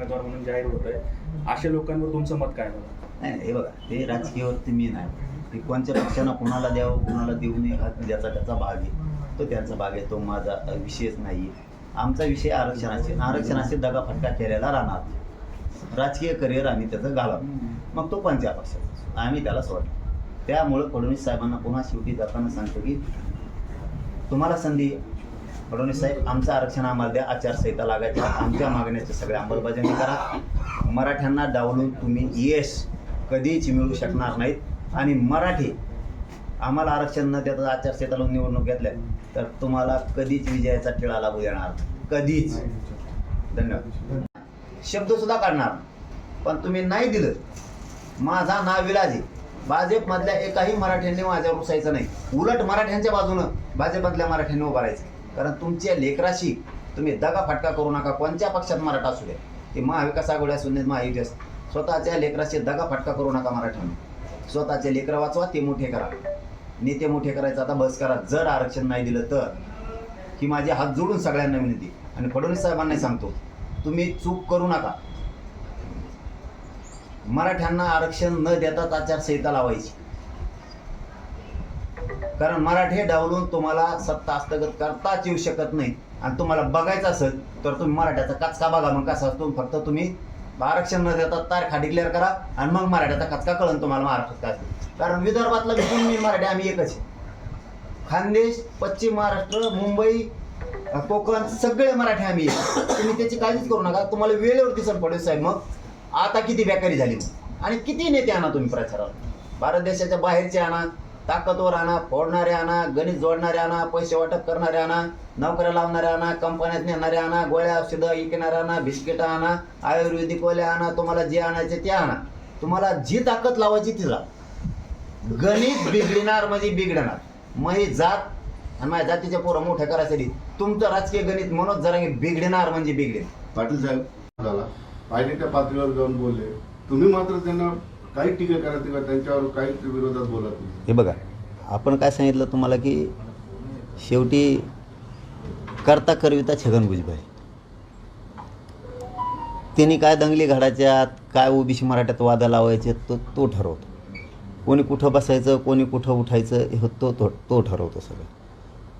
उमेदवार म्हणून जाहीर होत आहे अशा लोकांवर तुमचं मत काय बघा नाही नाही, हे बघा ते राजकीयवरती मी नाही. ते कोणत्या पक्षानं कुणाला द्यावं कुणाला देऊ नये हा ज्याचा त्याचा भाग आहे. तो त्यांचा भाग आहे तो माझा अ, विषयच नाही आहे. आमचा विषय आरक्षणाचे आरक्षणाचे दगाफटका केलेला राहणार राजकीय करिअर आम्ही त्याचं घालत मग तो कोणत्या पक्षाचा? आम्ही त्याला सोडलं त्यामुळं फडणवीस साहेबांना पुन्हा शेवटी जाताना सांगतो की तुम्हाला संधी आहे. फडणवीस साहेब आमचं आरक्षण आम्हाला द्या आचारसंहिता लागायच्या आमच्या मागण्याच्या सगळ्या अंमलबजावणी करा. मराठ्यांना डावलून तुम्ही यश कधीच मिळू शकणार नाहीत. आणि मराठी आम्हाला आरक्षण न देता आचारसंहिता लावून निवडणूक घेतल्या तर तुम्हाला कधीच विजयाचा टिळा लागू देणार. कधीच. धन्यवाद. शब्दसुद्धा काढणार. पण तुम्ही नाही दिलं. माझा ना विलाजी. भाजपमधल्या एकाही मराठ्यांनी माझ्यावर रुसायचं नाही. उलट मराठ्यांच्या बाजूनं भाजपमधल्या मराठ्यांनी उभारायचं कारण तुमच्या लेकराशी तुम्ही दगा फटका करू नका. कोणत्या पक्षात मराठा असू द्या ते महाविकास आघाडी असू देत महायुती स्वतःच्या लेकराशी दगा फटका करू नका मराठ्यांना. स्वतःचे लेकरं वाचवा ते मोठे करा. नेते मोठे करायचं आता बस करा. जर आरक्षण नाही दिलं तर. ही माझी हात जोडून सगळ्यांना विनंती. आणि फडणवीस साहेबांनाही सांगतो तुम्ही चूक करू नका. मराठ्यांना आरक्षण न देताच आचारसंहिता लावायची. कारण मराठी डावलून तुम्हाला सत्ता हस्तगत करताच येऊ शकत नाही. आणि तुम्हाला बघायचं असेल तर तुम्ही मराठ्याचा कचका बघा. मग कसा असतो फक्त तुम्ही आरक्षण न देता तारखा डिक्लेअर करा आणि मग मराठ्याचा कचका कळन तुम्हाला महाराष्ट्रात काय कारण विदर्भातला विकून मी मराठी आम्ही एकच आहे. खानदेश पश्चिम महाराष्ट्र मुंबई कोकण सगळे मराठी आम्ही तुम्ही त्याची काळजीच करू नका. तुम्हाला वेळेवर दिसन पडेल साहेब मग. आता किती बेकारी झाली. आणि किती नेते आणा तुम्ही प्रचारावर भारत देशाच्या बाहेरचे आणा. ताकदवर आणा फोडणारे आणा गणित जोडणारे आणा पैसे वाटप करणारे आणा नोकऱ्या लावणारे आणा कंपन्यात नेणारे आणा गोळ्या औषधं विकणारे आणा बिस्किटं आणा आयुर्वेदिक गोळ्या आणा तुम्हाला जे आणायचे ते आणा. तुम्हाला जी ताकद लावायची ती लावा गणित बिघडणार म्हणजे बिघडणार. मग ही जात आणि माझ्या जातीच्या पोरं मोठ्या करायसाठी तुमचं राजकीय गणित मनोज जरा बिघडणार म्हणजे बिघडेल. पाटील साहेब झाला. पाहिजे त्या पातळीवर जाऊन बोलले. तुम्ही मात्र त्यांना काही टीका करा किंवा त्यांच्यावर काही विरोधात बोलत नाही. हे बघा आपण काय सांगितलं तुम्हाला की शेवटी करता करविता छगन भुजबळ. त्यांनी काय दंगली घडायच्यात काय ओबीसी मराठ्यात वादा लावायचे तो तो ठरवतो. कोणी कुठं बसायचं कोणी कुठं उठायचं हे तो तो तो ठरवतो सगळं.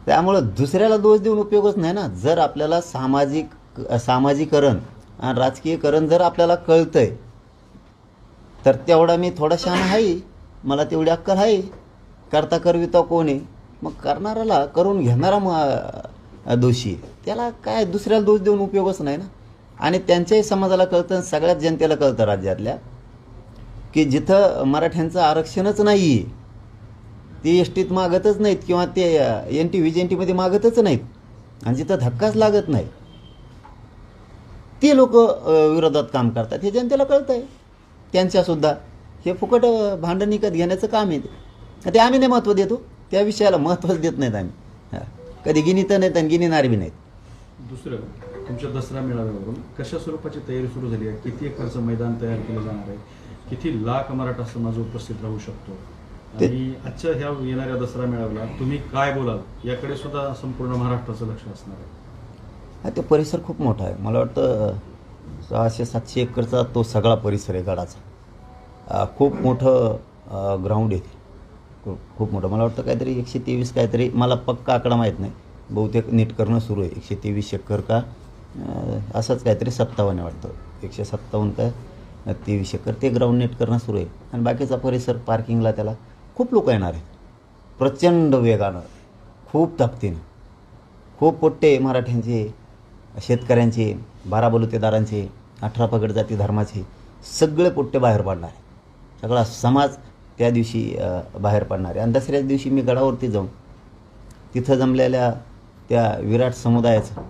त्यामुळं दुसऱ्याला दोष देऊन उपयोगच नाही ना. जर आपल्याला सामाजिक सामाजिकरण आणि राजकीयकरण जर आपल्याला कळतंय तर तेवढा मी थोडा शहाणा आहे मला तेवढी अक्कल आहे करता करविता कोण. आहे मग करणाऱ्याला करून घेणारा मग दोषी. आहे. त्याला काय दुसऱ्याला दोष देऊन उपयोगच नाही ना. आणि त्यांच्याही समाजाला कळतं सगळ्याच जनतेला कळतं राज्यातल्या. की जिथं मराठ्यांचं आरक्षणच नाही आहे ते एस टीत मागतच नाहीत किंवा ते एन टी व्ही एन टीमध्ये मागतच नाहीत. आणि जिथं धक्काच लागत नाही ते लोक विरोधात काम करतात. हे जनतेला कळतं आहे त्यांच्यासुद्धा हे फुकट भांडण विकत घेण्याचं काम आहे ते. आम्ही नाही महत्त्व देतो. त्या विषयाला महत्त्वच देत नाहीत आम्ही. कधी गिनीत नाहीत आणि गिनीनार बी नाहीत. दुसरं तुमच्या दसरा मेळाव्यावरून कशा स्वरूपाची तयारी सुरू झाली आहे? किती एकरचं मैदान तयार केलं जाणार आहे? किती लाख मराठा समाज उपस्थित राहू शकतो? आणि आजच्या ह्या येणाऱ्या दसरा मेळाव्याला तुम्ही काय बोलाल? याकडे सुद्धा संपूर्ण महाराष्ट्राचं लक्ष असणार आहे. हा ते परिसर खूप मोठा आहे. मला वाटतं सहाशे सातशे एकरचा तो सगळा परिसर आहे गडाचा. खूप मोठं ग्राउंड आहे ते. खूप मोठं. मला वाटतं काहीतरी एकशे तेवीस काहीतरी मला पक्का आकडा माहीत नाही. बहुतेक नीट करणं सुरू आहे. एकशे तेवीस एकर का? असंच काहीतरी सत्तावन्न आहे वाटतं. एकशे सत्तावन्न काय तेवीस एकर. ते ग्राउंड नीट करणं सुरू आहे. आणि बाकीचा परिसर पार्किंगला त्याला खूप लोक येणार आहेत. प्रचंड वेगानं खूप ताकदीनं खूप पोट्टे मराठ्यांचे शेतकऱ्यांचे बारा बलुतेदारांचे अठरा पगड जाती धर्माचे सगळे पोट्टे बाहेर पडणार. आहे सगळा समाज त्या दिवशी बाहेर पडणार. आहे आणि दसऱ्याच दिवशी मी गडावरती जाऊन तिथं जमलेल्या त्या विराट समुदायाचं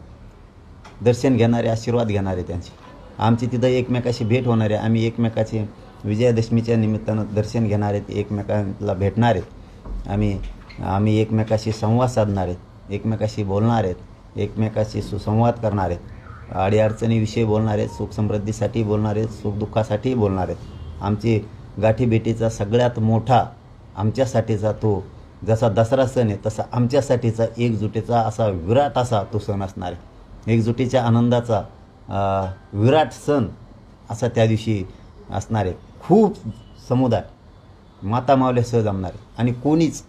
दर्शन घेणारे आशीर्वाद घेणारे त्यांचे. आमची तिथं एकमेकाशी भेट होणार आहे आम्ही एकमेकाचे विजयादशमीच्या निमित्तानं दर्शन घेणार आहेत एकमेकांना भेटणार. आहेत आम्ही आम्ही एकमेकाशी संवाद साधणार आहेत एकमेकाशी बोलणार आहेत एकमेकाशी सुसंवाद करणार. आहेत अडीअडचणीविषयी बोलणार आहेत सुखसमृद्धीसाठी बोलणार आहेत सुखदुःखासाठी बोलणार आहेत. आमची गाठीभेटीचा सगळ्यात मोठा आमच्यासाठीचा तो जसा दसरा सण आहे तसा आमच्यासाठीचा एकजुटीचा असा विराट असा तो सण असणार आहे. एकजुटीच्या आनंदाचा विराट सण असा त्या दिवशी असणार आहे. खूप समुदाय माता मावल्यासह जमणार आहे. आणि कोणीच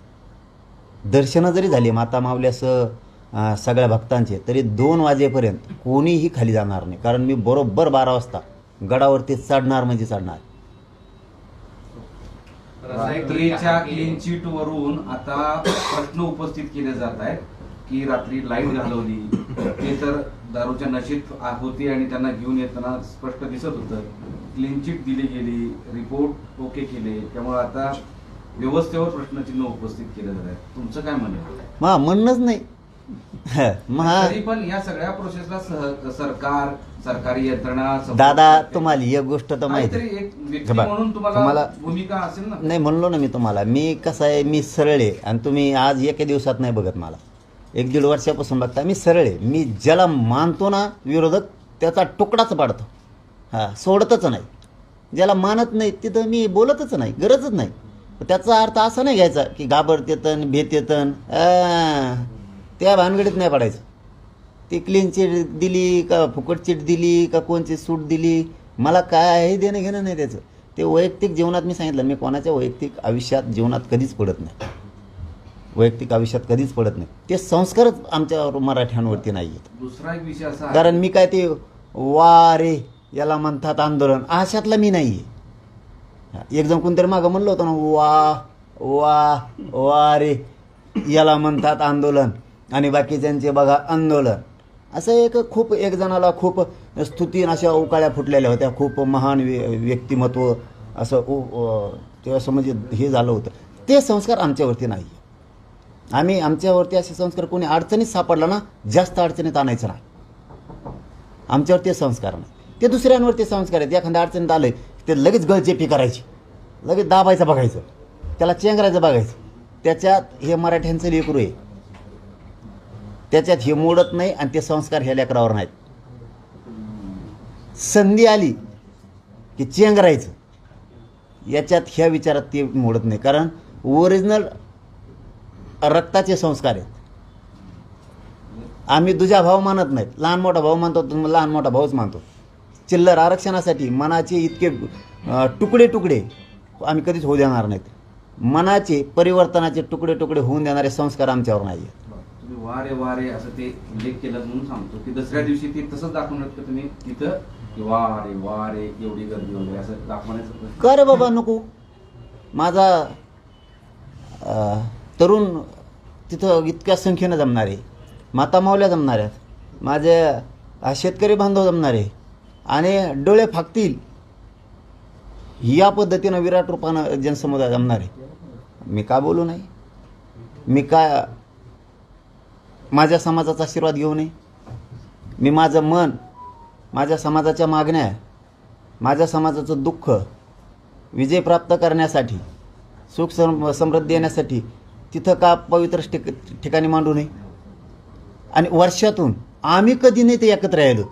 दर्शनं जरी झाली माता मावल्यासह सगळ्या भक्तांचे तरी दोन वाजेपर्यंत कोणीही खाली जाणार नाही. कारण मी बरोबर बारा वाजता गडावरती चढणार म्हणजे चढणार. क्लीन चिट वरून आता प्रश्न उपस्थित केले जात आहेत की रात्री लाइट घालवली ते तर दारूच्या नशेत होते आणि त्यांना घेऊन येताना स्पष्ट दिसत होतं. क्लीन चिट दिली गेली रिपोर्ट ओके केले त्यामुळे आता व्यवस्थेवर प्रश्नचिन्ह उपस्थित केले जात आहेत. तुमचं काय म्हणणं आहे? म्हणणंच नाही. तरी पण या सगळ्या प्रोसेसला सह- सरकार सरकारी यंत्रणा दादा तुम्हाला एक गोष्ट तर माहिती काहीतरी आहे. एक व्यक्ती बघा, म्हणून तुम्हाला तुम्हाला- भूमिका असेल ना? नाही म्हणलो ना मी तुम्हाला. मी कसं आहे मी सरळ आहे आणि तुम्ही आज एका दिवसात नाही बघत मला. एक दीड वर्षापासून बघता मी सरळ आहे. मी ज्याला मानतो ना विरोधक त्याचा तुकडाच पाडतो. हां सोडतच नाही. ज्याला मानत नाही तिथं मी बोलतच नाही गरजच नाही. त्याचा अर्थ असा नाही घ्यायचा की घाबरतेतन भेतेतन आ, त्या भानगडीत नाही पडायचं. ती क्लीन चिट दिली का फुकट चिट दिली का कोणची सूट दिली मला काय आहे देणं घेणं नाही त्याचं. ते वैयक्तिक जीवनात मी सांगितलं मी कोणाच्या वैयक्तिक आयुष्यात जीवनात कधीच पडत नाही. वैयक्तिक आयुष्यात कधीच पडत नाही. ते संस्कारच आमच्या मराठ्यांवरती नाही आहेत. दुसरा एक विषय असा आहे- कारण मी काय ते वा रे याला म्हणतात आंदोलन अशातला मी नाही आहे एक जण कोणतरी मागं म्हणलं होतं ना वा वा वा रे याला म्हणतात आंदोलन. आणि बाकीच्यांचे बघा आंदोलन. असं एक खूप एक जणाला खूप स्तुती अशा उकाळ्या फुटलेल्या होत्या. खूप महान व्य व्यक्तिमत्व असं उ- ते असं म्हणजे हे झालं होतं. ते संस्कार आमच्यावरती नाही. आहे आम्ही आमच्यावरती असे संस्कार कोणी अडचणीत सापडला ना जास्त अडचणीत आणायचं नाही. आमच्यावर ते संस्कार नाही. ते दुसऱ्यांवरती संस्कार आहेत. एखाद्या अडचणीत आलं ते लगेच गळचेपी करायची. लगेच दाबायचं बघायचं. त्याला चेंगरायचं बघायचं. त्याच्यात हे मराठ्यांचं लेकरू आहे. त्याच्यात हे मोडत नाही आणि ते संस्कार ह्या लेकरावर नाहीत. संधी आली की चेंगरायचं. याच्यात ह्या विचारात ते मोडत नाही. कारण ओरिजिनल रक्ताचे संस्कार आहेत. आम्ही दुजा भाव मानत नाहीत. लहान मोठा भाऊ मानतो लहान मोठा भाऊच मानतो. चिल्लर आरक्षणासाठी मनाचे इतके तुकडे तुकडे आम्ही कधीच होऊ देणार नाहीत. मनाचे परिवर्तनाचे तुकडे तुकडे होऊन देणारे संस्कार आमच्यावर नाही आहेत वारे वारे असं ते उल्लेख केला म्हणून सांगतो की दुसऱ्या दिवशी ते तसंच दाखवणार का तुम्ही? तिथं की वारे वारे एवढी गर्दी वगैरे असं दाखवण्याचं कर बाबा नको. माझा तरुण तिथं इतक्या संख्येनं जमणार आहे. माता मावल्या जमणार आहेत. माझे शेतकरी बांधव जमणार आहे. आणि डोळे फाकतील. या पद्धतीनं विराट रूपानं जनसमुदाय जमणार आहे. मी का बोलू नाही? मी का माझ्या समाजाचा आशीर्वाद घेऊ नये. मी माझं मन माझ्या समाजाच्या मागण्या माझ्या समाजाचं दुःख विजय प्राप्त करण्यासाठी सुख सम समृद्धी येण्यासाठी तिथं का पवित्र ठिक ठिकाणी मांडू नये? आणि वर्षातून आम्ही कधी नाही ते एकत्र राहिलो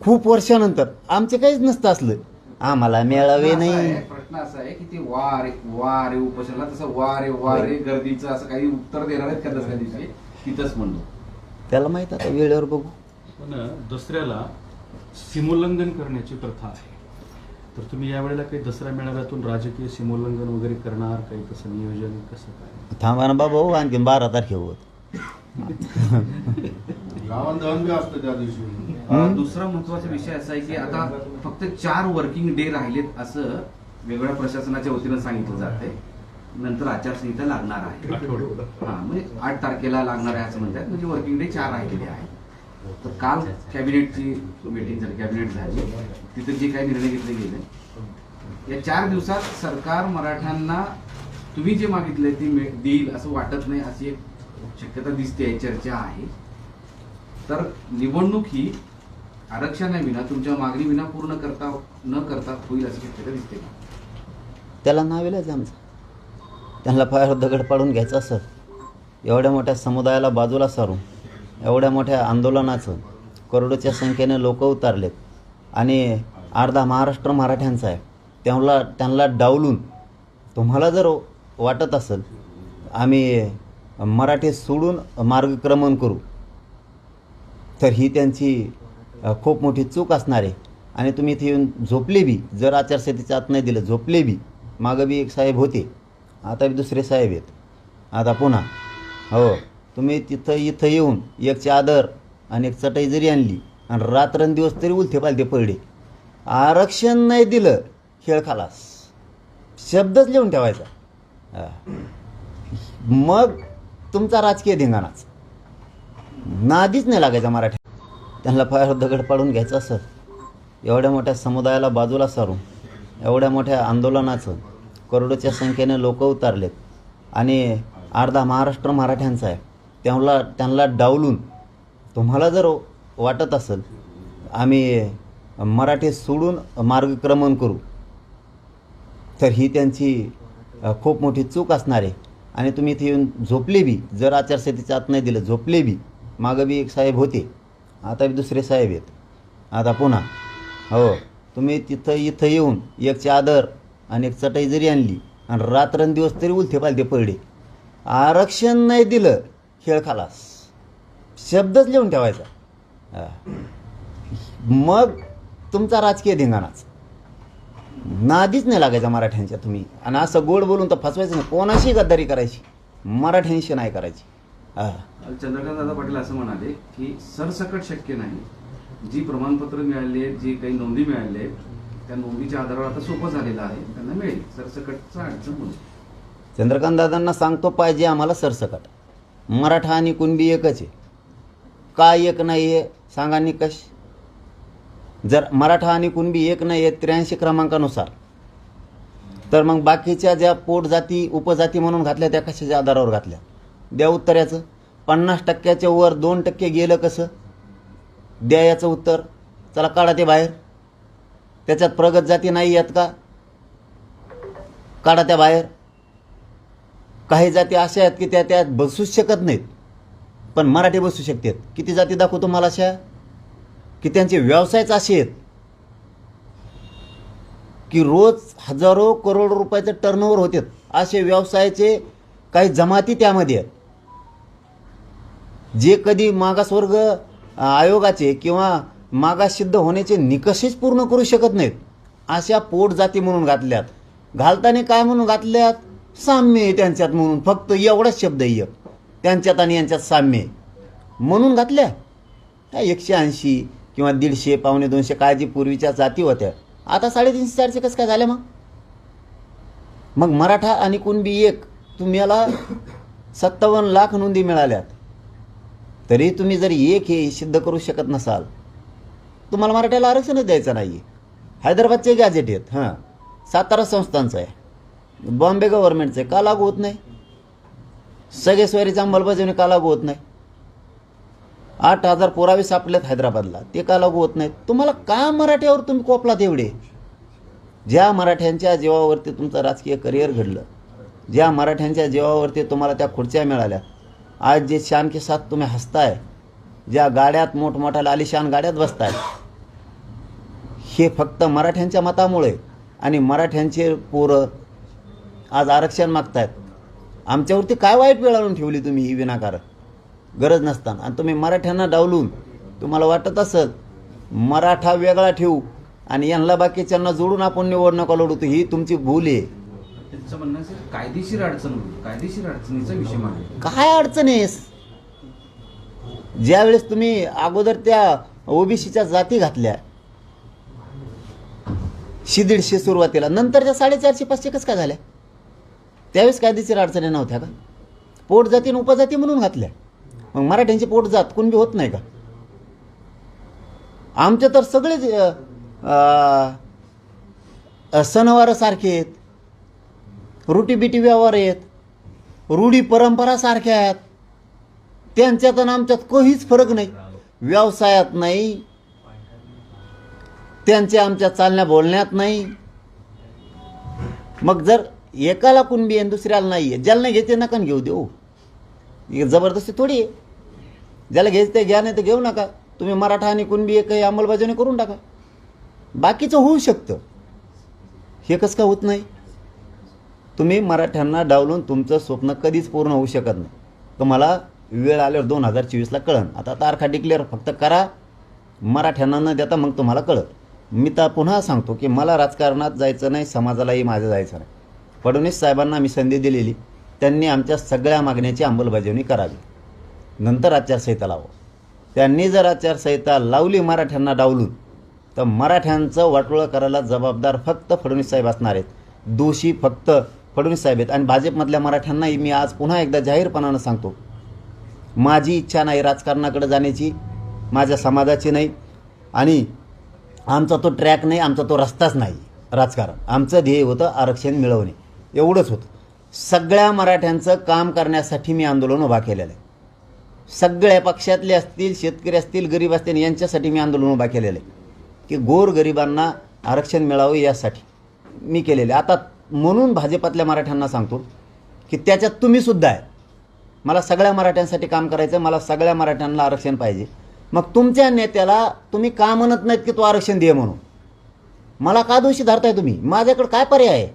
खूप वर्षानंतर आमचे काहीच नसतं असलं. आम्हाला मेळावे नाही. प्रश्न असा आहे की ते वारे वारे उपोषणाला तसं वारे वारे गर्दीचं असं काही उत्तर देणार आहेत का दुसऱ्या दिवशी? तिथंच म्हणलो. त्याला माहीत आता वेळेवर बघू. पण दसऱ्याला सीमोल्लंघन करण्याची प्रथा आहे. तर तुम्ही यावेळेला काही दसरा मेळाव्यातून राजकीय सीमोल्लंघन वगैरे करणार काही तसं नियोजन कसं काय? थांबा ना बाबा हो आणखी बारा तारखेवर. गावात दहन बी असतं त्या दिवशी. अं, दुसरा महत्त्वाचा विषय असा आहे की आता फक्त चार वर्किंग डे राहिलेत असं वेगवेगळ्या प्रशासनाच्या वतीनं सांगितलं जातंय. नंतर आचारसंहिता लागणार आहे. हा म्हणजे आठ तारखेला लागणार आहे असं म्हणतात. म्हणजे वर्किंग डे चार राहिलेले आहेत तर काल कॅबिनेटची मीटिंग झाली कॅबिनेट झाली. तिथे जे काही निर्णय घेतले गेले. या चार दिवसात सरकार मराठ्यांना तुम्ही जे मागितले ते देईल असं वाटत नाही अशी एक शक्यता दिसते चर्चा आहे. तर निवडणूक ही आरक्षणाविना तुमच्या मागणी विना पूर्ण करता न करता होईल अशी शक्यता दिसते का? त्याला नावेलाच आमचं. त्यांना पायावर दगड पाडून घ्यायचं असं. एवढ्या मोठ्या समुदायाला बाजूला सारून एवढ्या मोठ्या आंदोलनाचं करोडोच्या संख्येने लोक उतारलेत. आणि अर्धा महाराष्ट्र मराठ्यांचा आहे. त्यांना त्यांना डावलून तुम्हाला जर वाटत असेल आम्ही मराठी सोडून मार्गक्रमण करू तर ही त्यांची खूप मोठी चूक असणार आहे. आणि तुम्ही इथे येऊन झोपले बी जर आचारसंहितेच्या आत नाही दिलं झोपले बी मागं बी एक साहेब होते. आता बी दुसरे साहेब आहेत. आता पुन्हा हो तुम्ही तिथं इथं येऊन एक चादर आणि एक चटई जरी आणली आणि रात्रंदिवस तरी उलथे पालथे पडले. आरक्षण नाही दिलं खेळ खालास. शब्दच लिहून ठेवायचा. हा. मग तुमचा राजकीय धिंगाणाच. नादीच नाही लागायचा मराठी. त्यांना फार दगड पाडून घ्यायचं असं. एवढ्या मोठ्या समुदायाला बाजूला सारून एवढ्या मोठ्या आंदोलनाचं करोडोच्या संख्येने लोक उतारलेत. आणि अर्धा महाराष्ट्र मराठ्यांचा आहे. त्यांना त्यांना डावलून तुम्हाला जर वाटत असेल आम्ही मराठी सोडून मार्गक्रमण करू तर ही त्यांची खूप मोठी चूक असणार आहे. आणि तुम्ही इथे येऊन झोपले बी जर आचारसंहितेच्या आत नाही दिलं झोपले बी मागं बी एक साहेब होते. आता बी दुसरे साहेब आहेत. आता पुन्हा हो तुम्ही तिथं इथं येऊन एक चादर आणि एक चटई जरी आणली आणि रात्रंदिवस तरी उलथे पालथे पडले. आरक्षण नाही दिलं खेळ खालास. शब्दच लिहून ठेवायचा. हा. मग तुमचा राजकीय धिंगाणाच. नादीच नाही लागायचा मराठ्यांच्या तुम्ही. आणि असं गोड बोलून तर फसवायचं नाही. कोणाशी गद्दारी करायची? मराठ्यांशी नाही करायची. हा. चंद्रकांत दादा पाटील असं म्हणाले की सरसकट शक्य नाही. जी प्रमाणपत्र मिळाली आहेत जी काही नोंदी मिळाली आहेत त्या नोंदीच्या आधारावर आता सोपं झालेलं आहे. त्यांना मिळेल. सरसकटचा अडचण होईल चंद्रकांत दादांना सांगतो पाहिजे आम्हाला सरसकट. मराठा आणि कुणबी एकच आहे. का एक नाही आहे सांगा निकष. जर मराठा आणि कुणबी एक नाही आहे त्र्याऐंशी क्रमांकानुसार तर मग बाकीच्या ज्या पोटजाती उपजाती म्हणून घातल्या त्या कशाच्या आधारावर घातल्या? द्या उत्तराचं. पन्नास टक्क्याच्या वर दोन टक्के गेलं कसं? द्या याचं उत्तर. चला काढा ते बाहेर. त्याच्यात प्रगत जाती नाही आहेत का? काढा त्या बाहेर. काही जाती अशा आहेत की त्या त्यात बसूच शकत नाहीत. पण मराठी बसू शकतात किती जाती दाखवतो मला अशा? की त्यांचे व्यवसायच असे आहेत. की रोज हजारो करोड रुपयाचे टर्नओव्हर होते. असे व्यवसायाचे काही जमाती त्यामध्ये आहेत. जे कधी मागासवर्ग आयोगाचे किंवा मागास सिद्ध होण्याचे निकषच पूर्ण करू शकत नाहीत. अशा पोट जाती म्हणून घातल्यात. घालताना काय म्हणून घातल्यात? साम्य आहे त्यांच्यात म्हणून. फक्त एवढाच शब्द आहे त्यांच्यात आणि यांच्यात साम्य आहे. म्हणून घातल्या? ह्या एकशे ऐंशी किंवा दीडशे पावणे दोनशे काय जी पूर्वीच्या जाती होत्या. आता साडेतीनशे चारशे कसं काय झाल्या मग? मग मराठा आणि कुणबी एक तुम्हाला सत्तावन्न लाख नोंदी मिळाल्यात. तरी तुम्ही जर एक हे सिद्ध करू शकत नसाल तुम्हाला मराठ्याला आरक्षणच द्यायचं नाही आहे हैदराबादचे गॅजेट आहेत हां. सातारा संस्थांचं आहे. बॉम्बे गव्हर्नमेंटचं आहे. का लागू होत नाही? सगळे स्वारीची अंमलबजावणी का लागू होत नाही? आठ हजार पुरावे सापडलेत हैदराबादला. ते का लागू होत नाहीत? तुम्हाला का मराठ्यावर तुम्ही कोपलात एवढे? ज्या मराठ्यांच्या जीवावरती तुमचं राजकीय करिअर घडलं ज्या मराठ्यांच्या जीवावरती तुम्हाला त्या खुर्च्या मिळाल्या आज जे शान के साथ तुम्ही हसताय ज्या गाड्यात मोठमोठ्या आलिशान गाड्यात बसताय हे फक्त मराठ्यांच्या मतामुळे आणि मराठ्यांचे पोरं आज आरक्षण मागतायत. आमच्यावरती काय वाईट वेळ आणून ठेवली तुम्ही ही विनाकारण? गरज नसताना. आणि तुम्ही मराठ्यांना डावलून तुम्हाला वाटत असेल मराठा वेगळा ठेवू आणि यांना बाकीच्यांना जोडून आपण निवडणुका लढू तर ही तुमची भूल आहे. त्यांचं म्हणणं असेल कायदेशीर अडचण कायदेशीर अडचणीचा विषय काय अडचण आहेस ज्यावेळेस तुम्ही अगोदर त्या ओबीसीच्या जाती घातल्या शे दीडशे सुरुवातीला नंतरच्या साडेचारशे पाचशे कसं काय झाल्या? त्यावेळेस कायदेशीर अडचणी नव्हत्या का? पोट जाती आणि उपजाती म्हणून घातल्या. मग मराठ्यांची पोट जात कुणबी होत नाही का? आमचे तर सगळेच सणवारसारखे आहेत रुटी बिटी आहेत रुटीबिटी व्यवहार आहेत रूढी परंपरा सारख्या आहेत. त्यांच्यात आणि आमच्यात काहीच फरक नाही. व्यवसायात नाही. त्यांच्या आमच्या चालण्या बोलण्यात नाही. मग जर एकाला कुणबी आहे आणि दुसऱ्याला नाही आहे ज्याला नाही घेते नका घेऊ देऊ. जबरदस्ती थोडी आहे. ज्याला घ्यायचं ते घ्या नाही तर घेऊ नका. तुम्ही मराठा आणि कुणबी एक काही अंमलबजावणी करून टाका. बाकीचं होऊ शकतं. हे कसं का होत नाही? तुम्ही मराठ्यांना डावलून तुमचं स्वप्न कधीच पूर्ण होऊ शकत नाही. तुम्हाला वेळ आल्यावर दोन हजार चोवीसला कळन. आता तारखा डिक्लेअर फक्त करा. मराठ्यांना न देता मग तुम्हाला कळत मी तर पुन्हा सांगतो की मला राजकारणात जायचं नाही समाजालाही माझं जायचं नाही. फडणवीस साहेबांना मी संधी दिलेली. त्यांनी आमच्या सगळ्या मागण्याची अंमलबजावणी करावी. नंतर आचारसंहिता लावं. त्यांनी जर आचारसंहिता लावली मराठ्यांना डावलून तर मराठ्यांचं वाटोळं करायला जबाबदार फक्त फडणवीस साहेब असणार आहेत. दोषी फक्त फडणवीस साहेब आहेत. आणि भाजपमधल्या मराठ्यांनाही मी आज पुन्हा एकदा जाहीरपणानं सांगतो माझी इच्छा नाही राजकारणाकडे जाण्याची माझ्या समाजाची नाही आणि आमचा तो ट्रॅक नाही आमचा तो रस्ताच नाही राजकारण. आमचं ध्येय होतं आरक्षण मिळवणे. एवढंच होतं. सगळ्या मराठ्यांचं काम करण्यासाठी मी आंदोलन उभा केलेलं आहे. सगळ्या पक्षातले असतील शेतकरी असतील गरीब असतील यांच्यासाठी मी आंदोलन उभा केलेलं आहे. की गोरगरिबांना आरक्षण मिळावं यासाठी मी केलेले आता म्हणून भाजपातल्या मराठ्यांना सांगतो की त्याच्यात तुम्हीसुद्धा आहे. मला सगळ्या मराठ्यांसाठी काम करायचं मला सगळ्या मराठ्यांना आरक्षण पाहिजे. मग तुमच्या नेत्याला तुम्ही का म्हणत नाहीत की तो आरक्षण दे म्हणून? मला का दोषी धरताय तुम्ही? माझ्याकडे काय पर्याय आहे?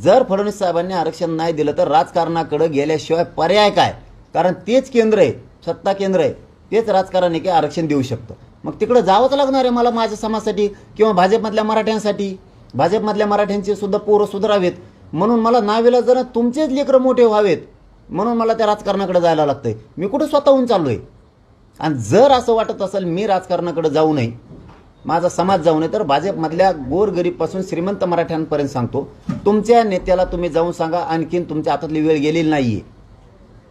जर फडणवीस साहेबांनी आरक्षण नाही दिलं तर राजकारणाकडे गेल्याशिवाय पर्याय काय? कारण तेच केंद्र आहे सत्ता केंद्र आहे तेच राजकारण आहे की आरक्षण देऊ शकतं. मग तिकडं जावंच लागणार आहे मला माझ्या समाजासाठी किंवा भाजपमधल्या मराठ्यांसाठी. भाजपमधल्या मराठ्यांचे सुद्धा पोरं सुधारावेत. म्हणून मला नावेला जर तुमचेच लेकरं मोठे व्हावेत. म्हणून मला त्या राजकारणाकडे जायला लागतंय. मी कुठं स्वतःहून चाललो आहे आणि जर असं वाटत असेल मी राजकारणाकडे जाऊ नये माझा समाज जाऊ नये तर भाजपमधल्या गोरगरीबपासून श्रीमंत मराठ्यांपर्यंत सांगतो तुमच्या नेत्याला तुम्ही जाऊन सांगा आणखीन तुमच्या हातातली वेळ गेलेली नाही आहे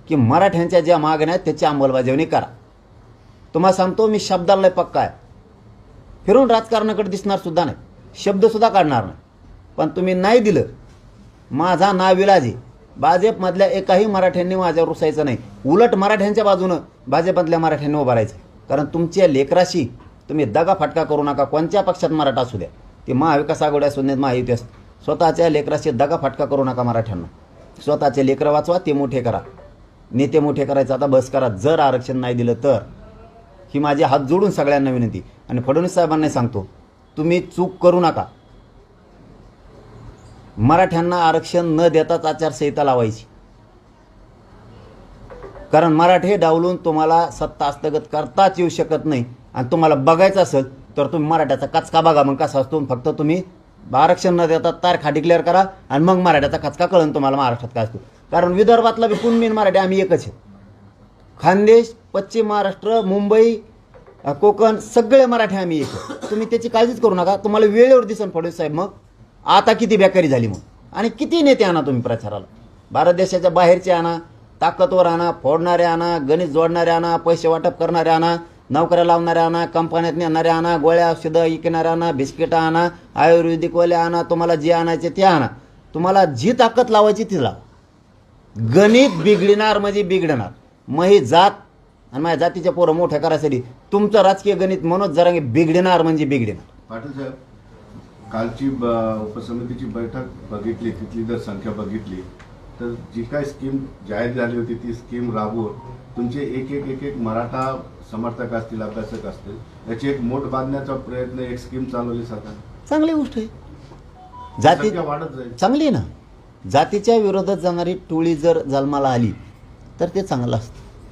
की मराठ्यांच्या ज्या मागण्या आहेत त्याची अंमलबजावणी करा. तुम्हाला सांगतो मी शब्दाला पक्का आहे. फिरून राजकारणाकडे दिसणार सुद्धा नाही. शब्दसुद्धा काढणार नाही. पण तुम्ही नाही दिलं माझा नाविलाज आहे. भाजपमधल्या एकाही मराठ्यांनी माझ्यावर रुसायचं नाही. उलट मराठ्यांच्या बाजूनं भाजपमधल्या मराठ्यांनी उभं राहायचं. कारण तुमच्या लेकराशी तुम्ही दगा फटका करू नका. कोणत्या पक्षात मराठा असू द्या. ते महाविकास आघाडी असू देत महायुती असत स्वतःच्या लेकराशी दगा फटका करू नका मराठ्यांना. स्वतःचे लेकरं वाचवा ते मोठे करा. नेते मोठे करायचं आता बस करा. जर आरक्षण नाही दिलं तर. ही माझी हात जोडून सगळ्यांना विनंती. आणि फडणवीस साहेबांना सांगतो तुम्ही चूक करू नका. मराठ्यांना आरक्षण न देताच आचारसंहिता लावायची. कारण मराठे डावलून तुम्हाला सत्ता हस्तगत करताच येऊ शकत नाही. आणि तुम्हाला बघायचं असेल तर तुम्ही मराठ्याचा कचका बघा मग कसा असतो. फक्त तुम्ही आरक्षण न देता तारखा डिक्लेअर करा आणि मग मराठ्याचा कचका कळन तुम्हाला महाराष्ट्रात काय असतो. कारण विदर्भातला विकून मेन मराठी आम्ही एकच आहे. खानदेश पश्चिम महाराष्ट्र मुंबई कोकण सगळे मराठी आम्ही एक तुम्ही त्याची काळजीच करू नका. तुम्हाला वेळेवर दिसन फडणवीस साहेब मग. आता किती बेकारी झाली मग आणि किती नेते आणा तुम्ही प्रचाराला? भारत देशाच्या बाहेरचे आणा ताकदवर आणा फोडणारे आणा गणित जोडणारे आणा पैसे वाटप करणारे आणा नोकऱ्या लावणारे आणा कंपन्यात नेणारे आणा गोळ्या औषधं विकणारे आणा बिस्किटं आणा आयुर्वेदिकवाले आणा तुम्हाला जे आणायचे ते आणा. तुम्हाला जी ताकद लावायची ती लावा. गणित बिघडणार म्हणजे बिघडणार. मग ही जात आणि माझ्या जातीच्या पोरं मोठ्या करायसाठी तुमचं राजकीय गणित मनोज जरांगे बिघडणार म्हणजे बिघडणार. पाटील साहेब कालची ब- उपसमितीची बैठक बघितली तिथली जर संख्या बघितली तर जी काय स्कीम जाहीर झाली होती ती स्कीम राबवून तुमचे एक एक एक एक मराठा समर्थक असतील अभ्यासक असतील याची एक मोठ बांधण्याचा प्रयत्न एक स्कीम चालवली सरकार. चांगली गोष्ट आहे. जाती वाढत जाईल. चांगली आहे ना? जातीच्या विरोधात जाणारी टोळी जर जन्माला आली तर ते चांगलं असतं.